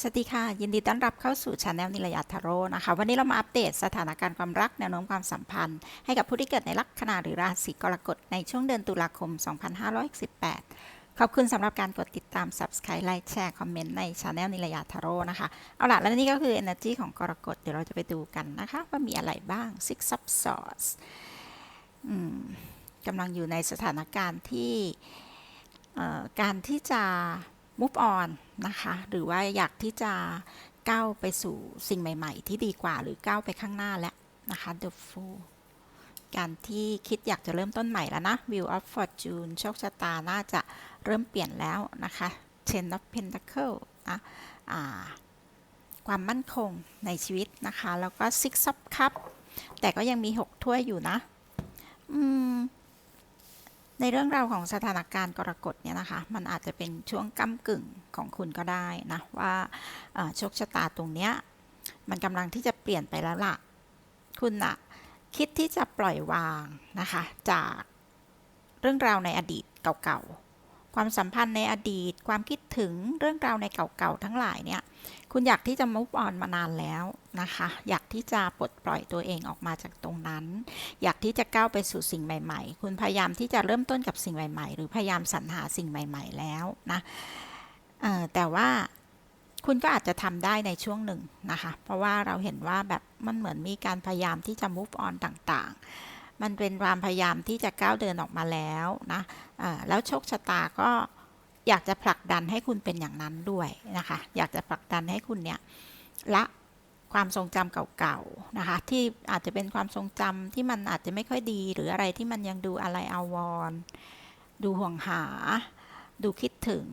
สวัสดีค่ะ ยินดีต้อนรับเข้าสู่ช anel นิรยาทาโร่นะคะ วันนี้เรามาอัปเดตสถานการณ์ความรักแนวโน้มความสัมพันธ์ ให้กับผู้ที่เกิดในลัคนาหรือราศีกรกฎในช่วงเดือนตุลาคม 2518 ขอบคุณสำหรับการกดติดตาม subscribe ไลค์แชร์คอมเมนต์ในช anel นิรยาทาโร่นะคะ เอาล่ะ และนี่ก็คือ energy ของกรกฎเดี๋ยวเราจะไปดูกันนะคะ ว่ามีอะไรบ้าง six of swords กำลังอยู่ในสถานการณ์ที่การที่จะ move on นะคะ หรือว่าอยากที่จะก้าวไปสู่สิ่งใหม่ๆ ที่ดีกว่าหรือก้าวไปข้างหน้าแล้วนะคะ The Fool การที่คิดอยากจะเริ่มต้นใหม่แล้วนะ Wheel of Fortune โชคชะตาน่าจะเริ่มเปลี่ยนแล้วนะคะ Ten of Pentacle นะอ่าความมั่นคงในชีวิตนะคะ แล้วก็ Six of Cup แต่ก็ยังมี 6 ถ้วยอยู่นะ อืม ในเรื่องราวของสถานการณ์กรกฎเนี่ยนะคะ มันอาจจะเป็นช่วงก้ากึ่งของคุณก็ได้นะว่าโชคชะตาตรงเนี้ยมันกำลังที่จะเปลี่ยนไปแล้วล่ะ คุณอะคิดที่จะปล่อยวางนะคะ จากเรื่องราวในอดีตเก่าๆ ความสัมพันธ์ในอดีต ความคิดถึงเรื่องราวในเก่าๆทั้งหลายเนี่ยคุณอยากที่จะ move on มานานแล้วนะคะ อยากที่จะปลดปล่อยตัวเองออกมาจากตรงนั้น อยากที่จะก้าวไปสู่สิ่งใหม่ ๆ คุณพยายามที่จะเริ่มต้นกับสิ่งใหม่ ๆ หรือพยายามสรรหาสิ่งใหม่ ๆ แล้วนะแต่ว่าคุณก็อาจจะทำได้ในช่วงหนึ่งนะคะ เพราะว่าเราเห็นว่าแบบมันเหมือนมีการพยายามที่จะ move on ต่างๆ มันเป็นความพยายามที่จะก้าวเดินออกมาแล้วนะเอ่อแล้วโชคชะตาก็อยากจะผลักดันให้คุณเป็นอย่างนั้นด้วยนะคะ อยากจะผลักดันให้คุณเนี่ยละความทรงจำเก่าๆนะคะ ที่อาจจะเป็นความทรงจำที่มันอาจจะไม่ค่อยดี หรืออะไรที่มันยังดูอะไรอาวรดูห่วงหา ดูคิดถึง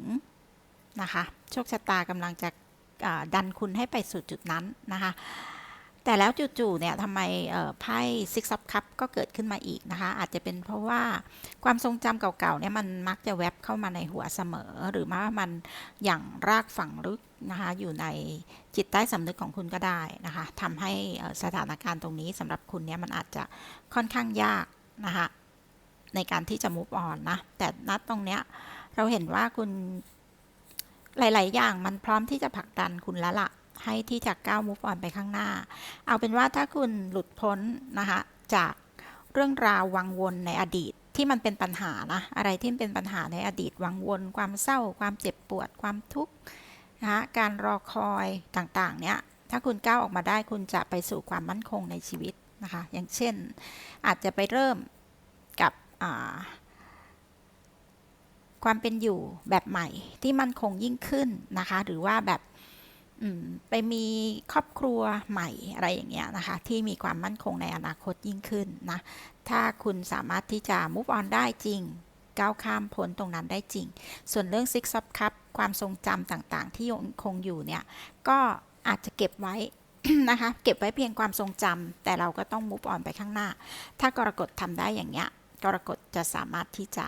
นะคะ โชคชะตากำลังจะดันคุณให้ไปสู่จุดนั้นนะคะ แต่แล้วจู่ๆเนี่ยทำไมเอ่อไพ่ Six of Cup ก็เกิดขึ้นมาอีกนะคะ อาจจะเป็นเพราะว่าความทรงจำเก่าๆเนี่ยมันมักจะแวบเข้ามาในหัวเสมอ หรือว่ามันอย่างรากฝังลึกนะคะอยู่ในจิตใต้สำนึกของคุณก็ได้นะคะทำให้สถานการณ์ตรงนี้สำหรับคุณเนี่ยมันอาจจะค่อนข้างยากนะคะในการที่จะ move on นะ แต่นัดตรงเนี้ยเราเห็นว่าคุณหลาย ๆ อย่างมันพร้อมที่จะผลักดันคุณแล้วล่ะ ให้ที่จะกก้าว move on ไปข้างหน้า เอาเป็นว่าถ้าคุณหลุดพ้นนะคะจากเรื่องราววังวนในอดีตที่มันเป็นปัญหานะอะไรที่เป็นปัญหาในอดีตวังวน ความเศร้า ความเจ็บปวดความทุกข์นะคะการรอคอยต่างๆ เนี่ยถ้าคุณก้าวออกมาได้คุณจะไปสู่ความมั่นคงในชีวิตนะคะ อย่างเช่นอาจจะไปเริ่มกับความเป็นอยู่แบบใหม่ที่มั่นคงยิ่งขึ้นนะคะ หรือว่าแบบ ไปมีครอบครัวใหม่อะไรอย่างเงี้ยนะคะ ที่มีความมั่นคงในอนาคตยิ่งขึ้นนะ ถ้าคุณสามารถที่จะ move on ได้จริง ก้าวข้ามพ้นตรงนั้นได้จริง ส่วนเรื่อง Six of Cup ความทรงจำต่างๆ ที่ยังคงอยู่เนี่ย ก็อาจจะเก็บไว้นะคะ เก็บไว้เพียงความทรงจำแต่เราก็ต้อง move on ไปข้างหน้า ถ้ากรกฎทำได้อย่างเงี้ย กรกฎจะสามารถที่จะ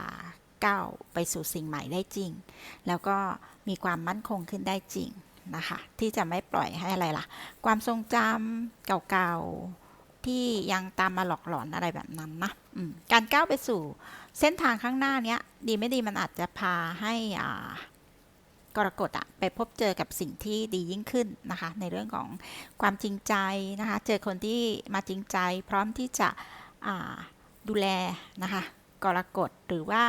ก้าวไปสู่สิ่งใหม่ได้จริง แล้วก็มีความมั่นคงขึ้นได้จริง นะคะ ที่จะไม่ปล่อยให้อะไรล่ะ ความทรงจำเก่าๆ ที่ยังตามมาหลอกหลอนอะไรแบบนั้นนะการก้าวไปสู่เส้นทางข้างหน้าเนี้ย ดีไม่ดีมันอาจจะพาให้อ่ากรกฎอะไปพบเจอกับสิ่งที่ดียิ่งขึ้นนะคะ ในเรื่องของความจริงใจนะคะ เจอคนที่มาจริงใจ พร้อมที่จะดูแลนะคะกรกฎหรือว่า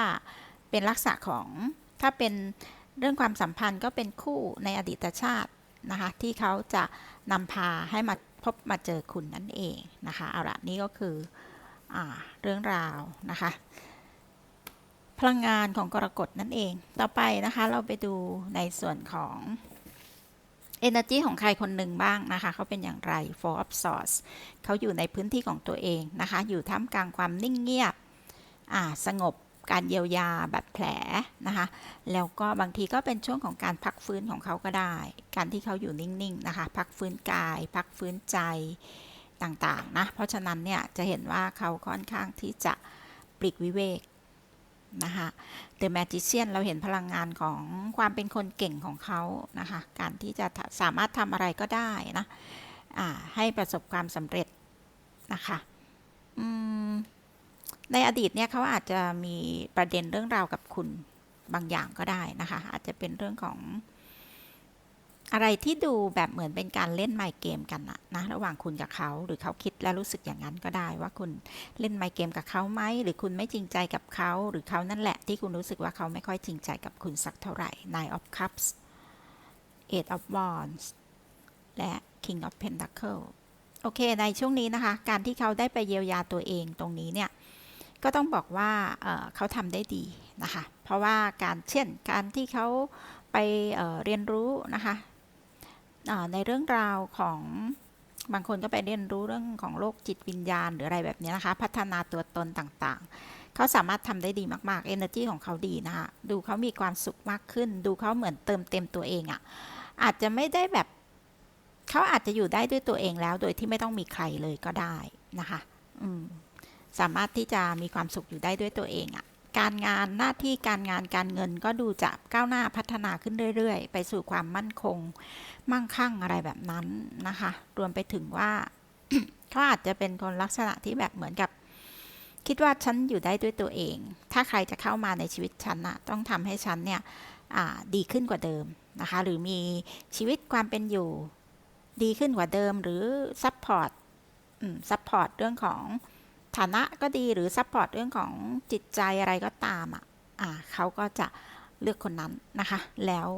เป็นลักษณะของถ้าเป็น เรื่องความสัมพันธ์ก็เป็นคู่ในอดีตชาตินะคะที่เขาจะนำพาให้มาพบมาเจอคุณนั่นเองนะคะเอาละนี่ก็คืออเรื่องราวนะคะพลังงานของกรกฎนั่นเอง ต่อไปนะคะเราไปดูในส่วนของ Energy ของใครคนหนึ่งบ้างนะคะเขาเป็นอย่างไร Four of Swords เขาอยู่ในพื้นที่ของตัวเองนะคะ อยู่ท่ามกลางความนิ่งเงียบสงบ การเยียวยาแบบแผลนะคะ แล้วก็บางทีก็เป็นช่วงของการพักฟื้นของเขาก็ได้ การที่เขาอยู่นิ่งๆนะคะ พักฟื้นกาย พักฟื้นใจต่างๆนะ เพราะฉะนั้นเนี่ยจะเห็นว่าเขาค่อนข้างที่จะปลีกวิเวกนะคะ The Magician เราเห็นพลังงานของความเป็นคนเก่งของเขานะคะ การที่จะสามารถทำอะไรก็ได้นะ ให้ประสบความสำเร็จนะคะ อืม ในอดีตเนี่ยเขาอาจจะมีประเด็นเรื่องราวกับคุณบางอย่างก็ได้นะคะ อาจจะเป็นเรื่องของอะไรที่ดูแบบเหมือนเป็นการเล่นไมค์เกมกันนะนะระหว่างคุณกับเขาหรือเขาคิดและรู้สึกอย่างนั้นก็ได้ ว่าคุณเล่นไมค์เกมกับเขาไหมหรือคุณไม่จริงใจกับเขาหรือเขานั่นแหละ ที่คุณรู้สึกว่าเขาไม่ค่อยจริงใจกับคุณสักเท่าไหร่ Nine of Cups Eight of Wands และ King of Pentacle โอเค ในช่วงนี้นะคะ การที่เขาได้ไปเยียวยาตัวเองตรงนี้เนี่ย ก็ต้องบอกว่าเขาทำได้ดีนะคะ เพราะว่าการเช่นการที่เขาไปเเรียนรู้นะคะในเรื่องราวของบางคนก็ไปเรียนรู้เรื่องของโลกจิตวิญญาณหรืออะไรแบบนี้นะคะ พัฒนาตัวตนต่างๆ เขาสามารถทำได้ดีมากๆ energy ของเขาดีนะคะ ดูเขามีความสุขมากขึ้น ดูเขาเหมือนเติมเต็มตัวเองอะ่ะ อาจจะไม่ได้แบบเขาอาจจะอยู่ได้ด้วยตัวเองแล้ว โดยที่ไม่ต้องมีใครเลยก็ได้นะคะ อืม สามารถที่จะมีความสุขอยู่ได้ด้วยตัวเองอะ่ะการงานหน้าที่การงานการเงินก็ดูจะก้าวหน้าพัฒนาขึ้นเรื่อยๆ ไปสู่ความมั่นคง มั่งคั่งอะไรแบบนั้นนะคะ รวมไปถึงว่าเขาอาจจะเป็นคนลักษณะที่แบบเหมือนกับคิดว่าฉันอยู่ได้ด้วยตัวเอง ถ้าใครจะเข้ามาในชีวิตฉันนะต้องทำให้ฉันเนี่ยดีขึ้นกว่าเดิมนะคะ หรือมีชีวิตความเป็นอยู่ดีขึ้นกว่าเดิม หรือซัพพอร์ตซัพพอร์ตเรื่องของ ฐานะก็ดีหรือซัพพอร์ตเรื่องของจิตใจอะไรก็ตามอะอ่าเขาก็จะเลือกคนนั้นนะคะ แล้ว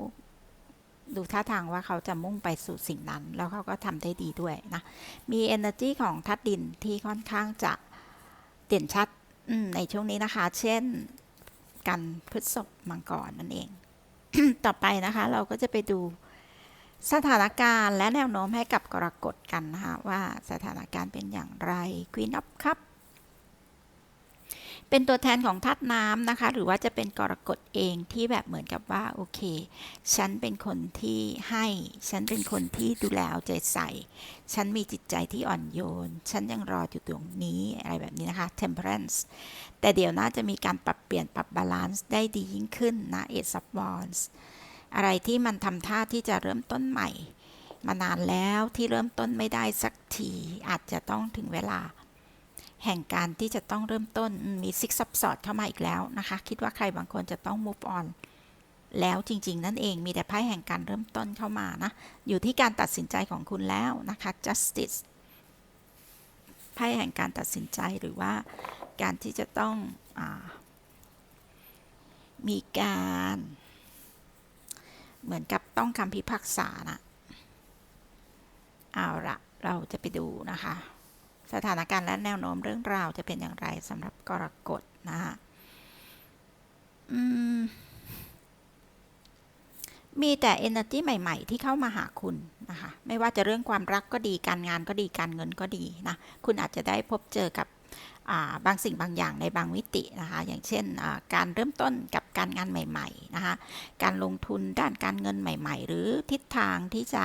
ดูท่าทางว่าเขาจะมุ่งไปสู่สิ่งนั้น แล้วเขาก็ทำได้ดีด้วยนะ มี energy ของทัดดินที่ค่อนข้างจะเด่นชัดในช่วงนี้นะคะ เช่นกันพฤษภมังกรนั่นเอง ต่อไปนะคะเราก็จะไปดูสถานการณ์และแนวโน้มให้กับกรกฎกันนะคะว่าสถานการณ์เป็นอย่างไร Queen of Cup เป็นตัวแทนของธาตุน้ำนะคะ หรือว่าจะเป็นกรกฎเองที่แบบเหมือนกับว่าโอเค ฉันเป็นคนที่ให้ ฉันเป็นคนที่ดูแลเอาใจใส่ ฉันมีจิตใจที่อ่อนโยน ฉันยังรออยู่ตรงนี้อะไรแบบนี้นะคะ temperance แต่เดี๋ยวน่าจะมีการปรับเปลี่ยนปรับบาลานซ์ได้ดียิ่งขึ้นนะ eight of wands อะไรที่มันทำท่าที่จะเริ่มต้นใหม่ มานานแล้วที่เริ่มต้นไม่ได้สักทีอาจจะต้องถึงเวลา แห่งการที่จะต้องเริ่มต้นมีซิกซับสอดเข้ามาอีกแล้วนะคะ คิดว่าใครบางคนจะต้อง move on แล้วจริง ๆ นั่นเองมีแต่ไพ่แห่งการเริ่มต้นเข้ามานะ อยู่ที่การตัดสินใจของคุณแล้วนะคะ justice ไพ่แห่งการตัดสินใจหรือว่าการที่จะต้องอมีการ เหมือนกับต้องคำพิพากษานะเอาละเราจะไปดูนะคะ สถานการณ์และแนวโน้มเรื่องราวจะเป็นอย่างไรสำหรับกรกฎนะคะมมีแต่ energy ใหม่ ๆ ที่เข้ามาหาคุณนะคะ ไม่ว่าจะเรื่องความรักก็ดี การงานก็ดี การเงินก็ดีนะ คุณอาจจะได้พบเจอกับบางสิ่งบางอย่างในบางมิตินะคะ อย่างเช่นการเริ่มต้นกับการงานใหม่ ๆ นะคะ การลงทุนด้านการเงินใหม่ ๆ หรือทิศทางที่จะ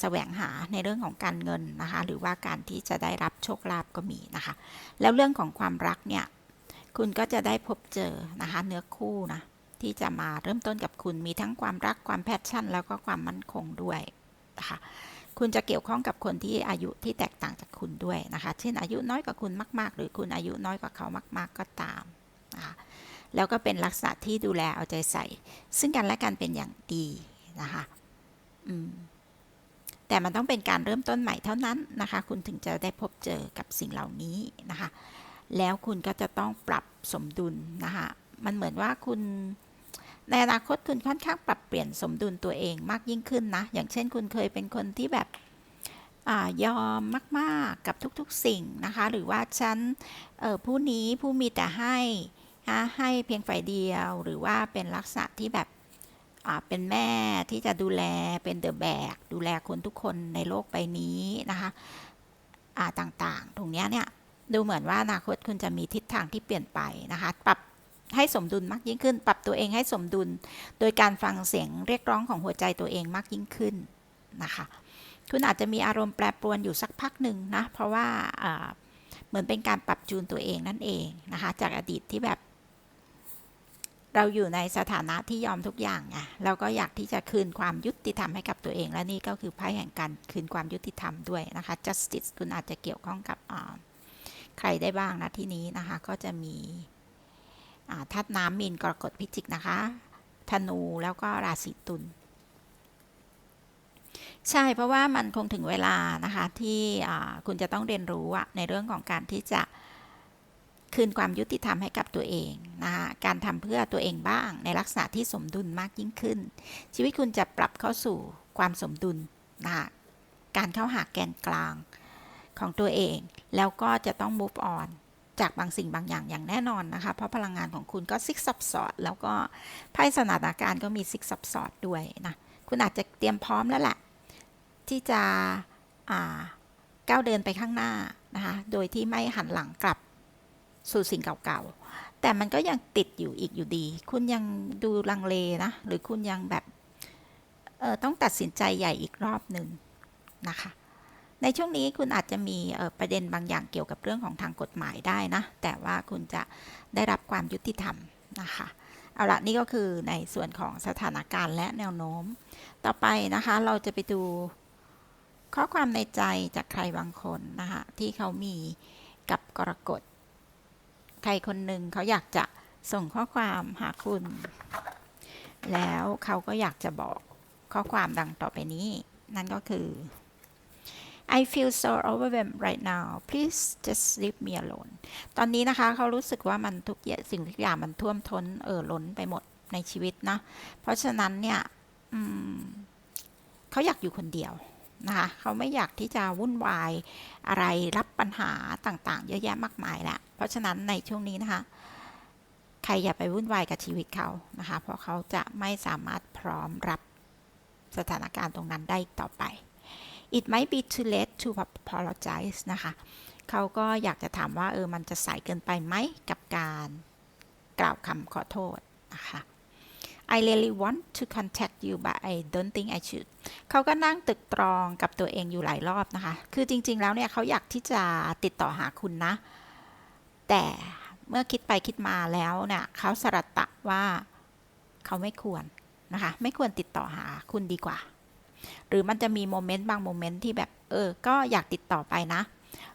แสวงหาในเรื่องของการเงินนะคะ หรือว่าการที่จะได้รับโชคลาภก็มีนะคะ แล้วเรื่องของความรักเนี่ย คุณก็จะได้พบเจอนะคะ เนื้อคู่นะที่จะมาเริ่มต้นกับคุณมีทั้งความรักความแพชชั่น แล้วก็ความมั่นคงด้วยนะคะ คุณจะเกี่ยวข้องกับคนที่อายุที่แตกต่างจากคุณด้วยนะคะ เช่น อายุน้อยกว่าคุณมาก ๆ หรือคุณอายุน้อยกว่าเขามาก ๆ ก็ตามนะคะแล้วก็เป็นลักษณะที่ดูแลเอาใจใส่ ซึ่งกันและกันเป็นอย่างดีนะคะ อืม แต่มันต้องเป็นการเริ่มต้นใหม่เท่านั้นนะคะ คุณถึงจะได้พบเจอกับสิ่งเหล่านี้นะคะ แล้วคุณก็จะต้องปรับสมดุลนะคะ มันเหมือนว่าคุณในอนาคตคุณค่อนข้างปรับเปลี่ยนสมดุลตัวเองมากยิ่งขึ้นนะ อย่างเช่นคุณเคยเป็นคนที่แบบอยอมมาก ๆ กับทุกๆสิ่งนะคะ หรือว่าฉันผู้นี้ผู้มีแต่ให้ให้เพียงฝ่ายเดียว หรือว่าเป็นลักษณะที่แบบ เป็นแม่ที่จะดูแลเป็นเดอะแบกดูแลคนทุกคนในโลกใบนี้นะคะต่างๆ ตรงนี้เนี่ยดูเหมือนว่าอนาคตคุณจะมีทิศทางที่เปลี่ยนไปนะคะ ปรับให้สมดุลมากยิ่งขึ้น ปรับตัวเองให้สมดุล โดยการฟังเสียงเรียกร้องของหัวใจตัวเองมากยิ่งขึ้นนะคะคุณอาจจะมีอารมณ์แปรปรวนอยู่สักพักหนึ่งนะ เพราะว่าเหมือนเป็นการปรับจูนตัวเองนั่นเองนะคะ จากอดีตที่แบบ เราอยู่ในสถานะที่ยอมทุกอย่างไงเราก็อยากที่จะคืนความยุติธรรมให้กับตัวเอง และนี่ก็คือไพ่แห่งการคืนความยุติธรรมด้วยนะคะ justice คุณอาจจะเกี่ยวข้องกับใครได้บ้างนะที่นี้นะคะ ก็จะมีธาตุน้ำมีนกรกฎพิจิกนะคะ ธนูแล้วก็ราศีตุลใช่เพราะว่ามันคงถึงเวลานะคะที่คุณจะต้องเรียนรู้ในเรื่องของการที่จะ คืนความยุติธรรมให้กับตัวเองนะคะการทำเพื่อตัวเองบ้างในลักษณะที่สมดุลมากยิ่งขึ้น ชีวิตคุณจะปรับเข้าสู่ความสมดุลนะคะการเข้าหาแกนกลางของตัวเอง แล้วก็จะต้อง move on จากบางสิ่งบางอย่างอย่างแน่นอนนะคะ เพราะพลังงานของคุณก็ซิกซับซอด แล้วก็ไพ่สถานการณ์ก็มีซิกซับซอดด้วยนะ คุณอาจจะเตรียมพร้อมแล้วแหละ ที่จะก้าวเดินไปข้างหน้านะคะ โดยที่ไม่หันหลังกลับ สู่สิ่งเก่าๆ แต่มันก็ยังติดอยู่อีกอยู่ดี คุณยังดูลังเลนะ หรือคุณยังแบบเออต้องตัดสินใจใหญ่อีกรอบหนึ่งนะคะ ในช่วงนี้คุณอาจจะมีประเด็นบางอย่างเกี่ยวกับเรื่องของทางกฎหมายได้นะ แต่ว่าคุณจะได้รับความยุติธรรมนะคะเอาละนี่ก็คือในส่วนของสถานการณ์และแนวโน้ม ต่อไปนะคะเราจะไปดูข้อความในใจจากใครบางคนนะคะที่เขามีกับกรกฎ ใครคนหนึ่งเขาอยากจะส่งข้อความหาคุณ แล้วเขาก็อยากจะบอกข้อความดังต่อไปนี้ นั่นก็คือ I feel so overwhelmed right now please just leave me alone ตอนนี้นะคะเขารู้สึกว่ามันทุกอย่างสิ่งทุกอย่างมันท่วมท้นเอ่อล้นไปหมดในชีวิตนะ เพราะฉะนั้นเนี่ยเขาอยากอยู่คนเดียว นะคะเขาไม่อยากที่จะวุ่นวายอะไรรับปัญหาต่างๆ เยอะแยะมากมายแหละเพราะฉะนั้นในช่วงนี้นะคะใครอย่าไปวุ่นวายกับชีวิตเขานะคะ เพราะเขาจะไม่สามารถพร้อมรับสถานการณ์ตรงนั้นได้ต่อไป it might be too late to apologize นะคะเขาก็อยากจะถามว่าเออมันจะสายเกินไปไหมกับการกล่าวคำขอโทษนะคะ I really want to contact you but I don't think I should เขาก็นั่งตึกตรองกับตัวเองอยู่หลายรอบนะคะ คือจริง ๆ แล้วเนี่ยเขาอยากที่จะติดต่อหาคุณนะ แต่เมื่อคิดไปคิดมาแล้วเนี่ยเขาสรัตะว่าเขาไม่ควรนะคะ ไม่ควรติดต่อหาคุณดีกว่า หรือมันจะมีโมเมนต์บางโมเมนต์ที่แบบเออ ก็อยากติดต่อไปนะ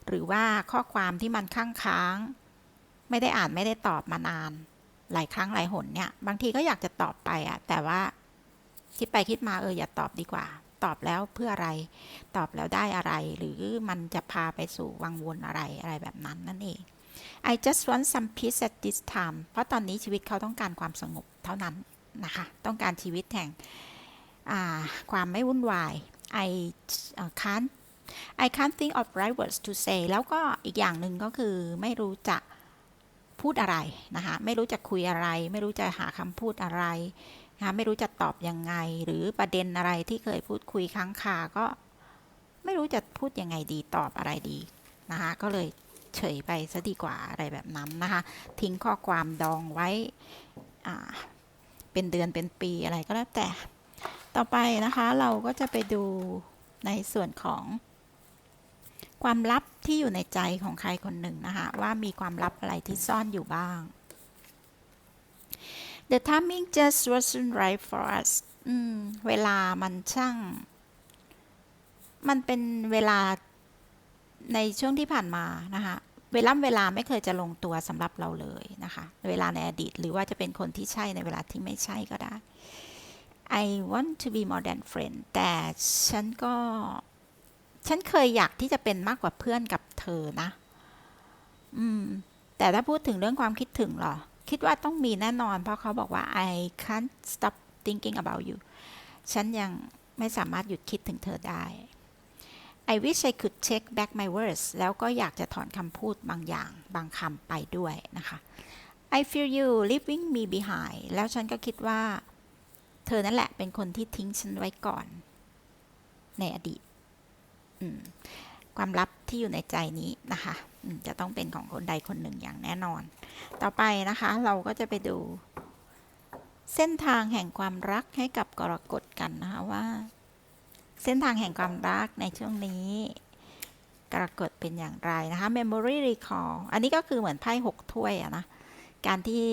หรือว่าข้อความที่มันค้างค้างๆไม่ได้อ่านไม่ได้ตอบมานาน หลายครั้งหลายหนเนี่ย บางทีก็อยากจะตอบไปอะแต่ว่าคิดไปคิดมาเอออย่าตอบดีกว่า ตอบแล้วเพื่ออะไร ตอบแล้วได้อะไร หรือมันจะพาไปสู่วังวนอะไรอะไรแบบนั้นนั่นเอง I just want some peace at this time เพราะตอนนี้ชีวิตเขาต้องการความสงบเท่านั้นนะคะ ต้องการชีวิตแห่งความไม่วุ่นวาย I can't I can't think of right words to say แล้วก็อีกอย่างหนึ่งก็คือไม่รู้จะ พูดอะไรนะคะไม่รู้จะคุยอะไร ไม่รู้จะหาคำพูดอะไรนะคะไม่รู้จะตอบยังไง หรือประเด็นอะไรที่เคยพูดคุยค้างคาก็ไม่รู้จะพูดยังไงดีตอบอะไรดีนะคะก็เลยเฉยไปซะดีกว่าอะไรแบบนั้นนะคะทิ้งข้อความดองไว้เป็นเดือนเป็นปีอะไรก็แล้วแต่ ต่อไปนะคะเราก็จะไปดูในส่วนของ ความลับที่อยู่ในใจของใครคนหนึ่งนะคะว่ามีความลับอะไรที่ซ่อนอยู่บ้าง The timing just wasn't right for us อืมเวลามันช่าง มันเป็นเวลาในช่วงที่ผ่านมานะคะเวลาเวลาไม่เคยจะลงตัวสำหรับเราเลยนะคะ เวลาในอดีตหรือว่าจะเป็นคนที่ใช่ในเวลาที่ไม่ใช่ก็ได้ I want to be more than friend แต่ฉันก็ ฉันเคยอยากที่จะเป็นมากกว่าเพื่อนกับเธอนะ อืม แต่ถ้าพูดถึงเรื่องความคิดถึงหรอ คิดว่าต้องมีแน่นอน เพราะเขาบอกว่า I can't stop thinking about you ฉันยังไม่สามารถหยุดคิดถึงเธอได้ I wish I could take back my words แล้วก็อยากจะถอนคำพูดบางอย่าง บางคำไปด้วยนะคะ I feel you leaving me behind แล้วฉันก็คิดว่า เธอนั่นแหละเป็นคนที่ทิ้งฉันไว้ก่อน ในอดีต ความลับที่อยู่ในใจนี้นะคะจะต้องเป็นของคนใดคนหนึ่งอย่างแน่นอน ต่อไปนะคะเราก็จะไปดู เส้นทางแห่งความรักให้กับกรกฎกันนะคะว่า เส้นทางแห่งความรักในช่วงนี้กรกฎเป็นอย่างไรนะคะ memory recall อันนี้ก็คือเหมือนไพ่หกถ้วยอะนะ การที่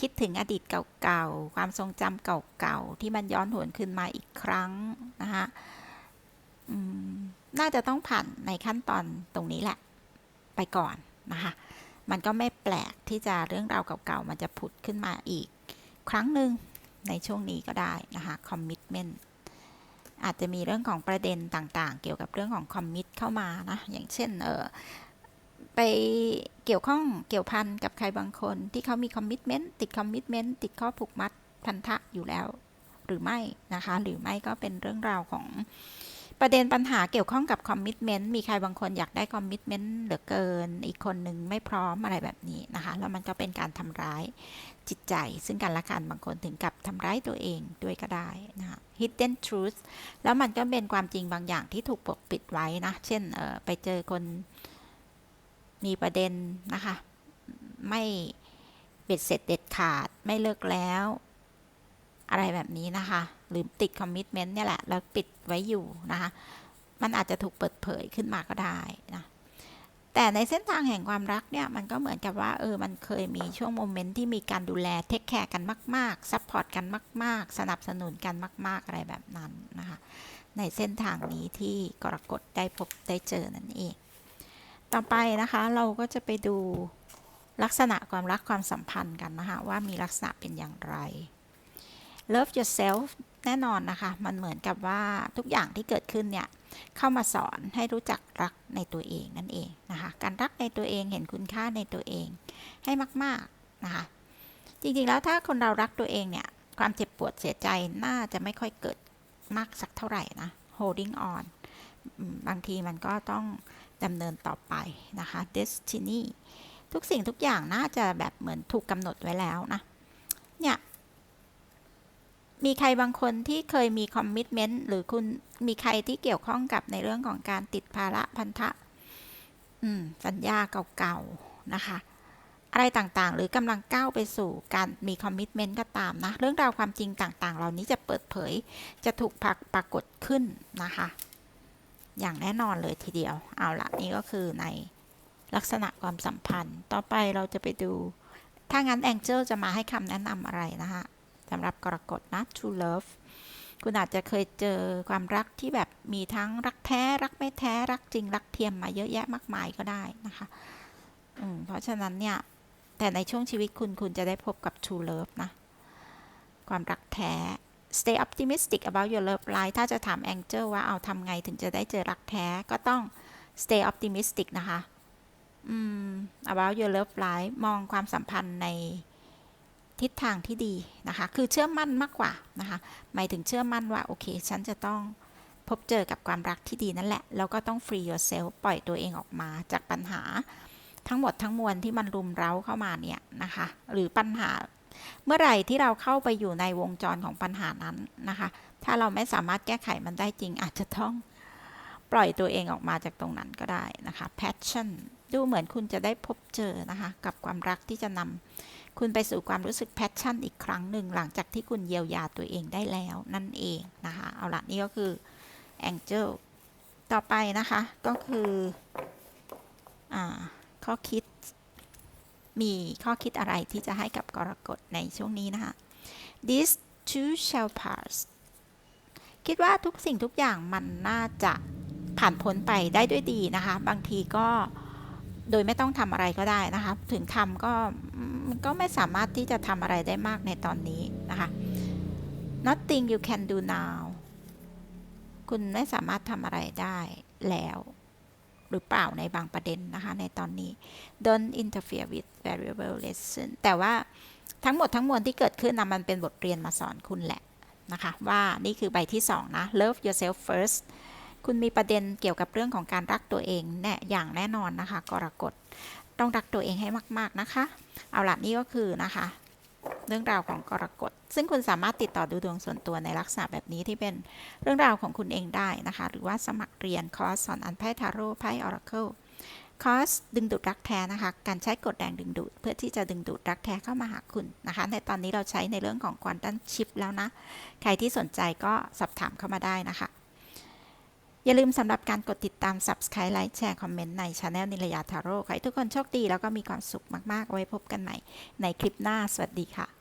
คิดถึงอดีตเก่าๆ ความทรงจำเก่าๆ ที่มันย้อนหวนขึ้นมาอีกครั้งนะคะ น่าจะต้องผ่านในขั้นตอนตรงนี้แหละ ไปก่อนนะคะ มันก็ไม่แปลกที่จะเรื่องราวเก่าๆ มันจะผุดขึ้นมาอีก ครั้งหนึ่งในช่วงนี้ก็ได้นะคะ commitment อาจจะมีเรื่องของประเด็นต่างๆ เกี่ยวกับเรื่องของคอมมิตเข้ามานะ อย่างเช่นเออไปเกี่ยวข้องเกี่ยวพันกับใครบางคนที่เขามีคอมมิ t เมนต์ติดคอมมิ t เมนต์ติดข้อผูกมัดพันธะอยู่แล้ว หรือไม่นะคะ หรือไม่ก็เป็นเรื่องราวของ ประเด็นปัญหาเกี่ยวข้องกับคอมมิ t เมนต์มีใครบางคนอยากได้คอมมิ t เมนต์เหลือเกิน อีกคนหนึ่งไม่พร้อมอะไรแบบนี้นะคะ แล้วมันก็เป็นการทำร้ายจิตใจ ซึ่งกันและกันบางคนถึงกับทำร้ายตัวเองด้วยก็ได้นะคะ hidden truth แล้วมันก็เป็นความจริงบางอย่างที่ถูกปกปิดไว้นะ เช่นไปเจอคนมีประเด็นนะคะ ไม่เบ็ดเสร็จเด็ดขาดไม่เลิกแล้ว อะไรแบบนี้นะคะ หรือติดคอมมิชเมนต์เนี่ยแหละ แล้วปิดไว้อยู่นะคะ มันอาจจะถูกเปิดเผยขึ้นมาก็ได้นะแต่ในเส้นทางแห่งความรักเนี่ย มันก็เหมือนกับว่าเออ มันเคยมีช่วงโมเมนต์ที่มีการดูแลเทคแคร์กันมากๆซัพพอร์ตกันมาก ๆ สนับสนุนกันมาก ๆ อะไรแบบนั้นนะคะ ในเส้นทางนี้ที่กรกฎได้พบได้เจอนั่นเอง ต่อไปนะคะเราก็จะไปดูลักษณะความรักความสัมพันธ์กันนะคะว่ามีลักษณะเป็นอย่างไร love yourself แน่นอนนะคะ มันเหมือนกับว่าทุกอย่างที่เกิดขึ้นเนี่ย เข้ามาสอนให้รู้จักรักในตัวเองนั่นเองนะคะ การรักในตัวเองเห็นคุณค่าในตัวเองให้มาก ๆ นะคะ จริง ๆ แล้วถ้าคนเรารักตัวเองเนี่ย ความเจ็บปวดเสียใจน่าจะไม่ค่อยเกิดมากสักเท่าไหร่นะ holding on บางทีมันก็ต้องดำเนินต่อไปนะคะ destiny ทุกสิ่งทุกอย่างน่าจะแบบเหมือนถูกกำหนดไว้แล้วนะ เนี่ย มีใครบางคนที่เคยมีคอมมิชเมนต์หรือคุณมีใครที่เกี่ยวข้องกับในเรื่องของการติดภาระพันธะสัญญาเก่าๆนะคะ อะไรต่างๆ หรือกำลังก้าวไปสู่การมีคอมมิชเมนต์ก็ตามนะ เรื่องราวความจริงต่างๆ เหล่านี้จะเปิดเผย จะถูกปรากฏขึ้นนะคะ อย่างแน่นอนเลยทีเดียว เอาละนี่ก็คือในลักษณะความสัมพันธ์ ต่อไปเราจะไปดู ถ้างั้นแองเจิลจะมาให้คำแนะนำอะไรนะคะ สำหรับกรกฎนะ true love คุณอาจจะเคยเจอความรักที่แบบมีทั้งรักแท้รักไม่แท้รักจริงรักเทียมมาเยอะแยะมากมายก็ได้นะคะเพราะฉะนั้นเนี่ย แต่ในช่วงชีวิตคุณคุณจะได้พบกับ true love นะ ความรักแท้ stay optimistic about your love life ถ้าจะถาม Angel ว่าเอาทำไงถึงจะได้เจอรักแท้ก็ต้อง stay optimistic นะคะ about your love life มองความสัมพันธ์ใน ทิศทางที่ดีนะคะ คือเชื่อมั่นมากกว่านะคะ หมายถึงเชื่อมั่นว่าโอเค ฉันจะต้องพบเจอกับความรักที่ดีนั่นแหละ แล้วก็ต้อง free yourself ปล่อยตัวเองออกมาจากปัญหาทั้งหมดทั้งมวลที่มันรุมเร้าเข้ามาเนี่ยนะคะ หรือปัญหาเมื่อไหร่ที่เราเข้าไปอยู่ในวงจรของปัญหานั้นนะคะ ถ้าเราไม่สามารถแก้ไขมันได้จริง อาจจะต้องปล่อยตัวเองออกมาจากตรงนั้นก็ได้นะคะ passion ดูเหมือนคุณจะได้พบเจอนะคะ กับความรักที่จะนำ คุณไปสู่ความรู้สึก passion อีกครั้งหนึ่งหลังจากที่คุณเยียวยาตัวเองได้แล้วนั่นเองนะคะ เอาละนี่ก็คือ angel ต่อไปนะคะก็คืออข้อคิดมีข้อคิดอะไรที่จะให้กับกรกฎในช่วงนี้นะคะ this too shall pass คิดว่าทุกสิ่งทุกอย่างมันน่าจะผ่านพ้นไปได้ด้วยดีนะคะ บางทีก็ โดยไม่ต้องทำอะไรก็ได้นะคะ ถึงทำก็ก็ไม่สามารถที่จะทำอะไรได้มากในตอนนี้นะคะ nothing you can do now คุณไม่สามารถทำอะไรได้แล้ว หรือเปล่าในบางประเด็นนะคะ ในตอนนี้ don't interfere with variable lesson แต่ว่าทั้งหมดทั้งมวลที่เกิดขึ้นนะมันเป็นบทเรียนมาสอนคุณแหละนะคะ ว่านี่คือใบที่ 2 นะ love yourself first คุณมีประเด็นเกี่ยวกับเรื่องของการรักตัวเองแน่อย่างแน่นอนนะคะ กรกฎต้องรักตัวเองให้มาก ๆนะคะ เอาละนี่ก็คือนะคะ เรื่องราวของกรกฎซึ่งคุณสามารถติดต่อดูดวงส่วนตัวในลักษณะแบบนี้ที่เป็นเรื่องราวของคุณเองได้นะคะ หรือว่าสมัครเรียนคอร์สสอนอันไพ่ทาโร่ไพ่ออราเคิลคอร์สดึงดูดรักแท้นะคะ การใช้กฎแดงดึงดูด เพื่อที่จะดึงดูดรักแท้เข้ามาหาคุณนะคะ ในตอนนี้เราใช้ในเรื่องของควอนตัมชิปแล้วนะ ใครที่สนใจก็สอบถามเข้ามาได้นะคะ อย่าลืมสำหรับการกดติดตาม Subscribe ไลค์แชร์คอมเมนต์ในช anel นิรยาทาโร่ขอให้ทุกคนโชคดีแล้วก็มีความสุขมากๆ ไว้พบกันใหม่ในคลิปหน้า สวัสดีค่ะ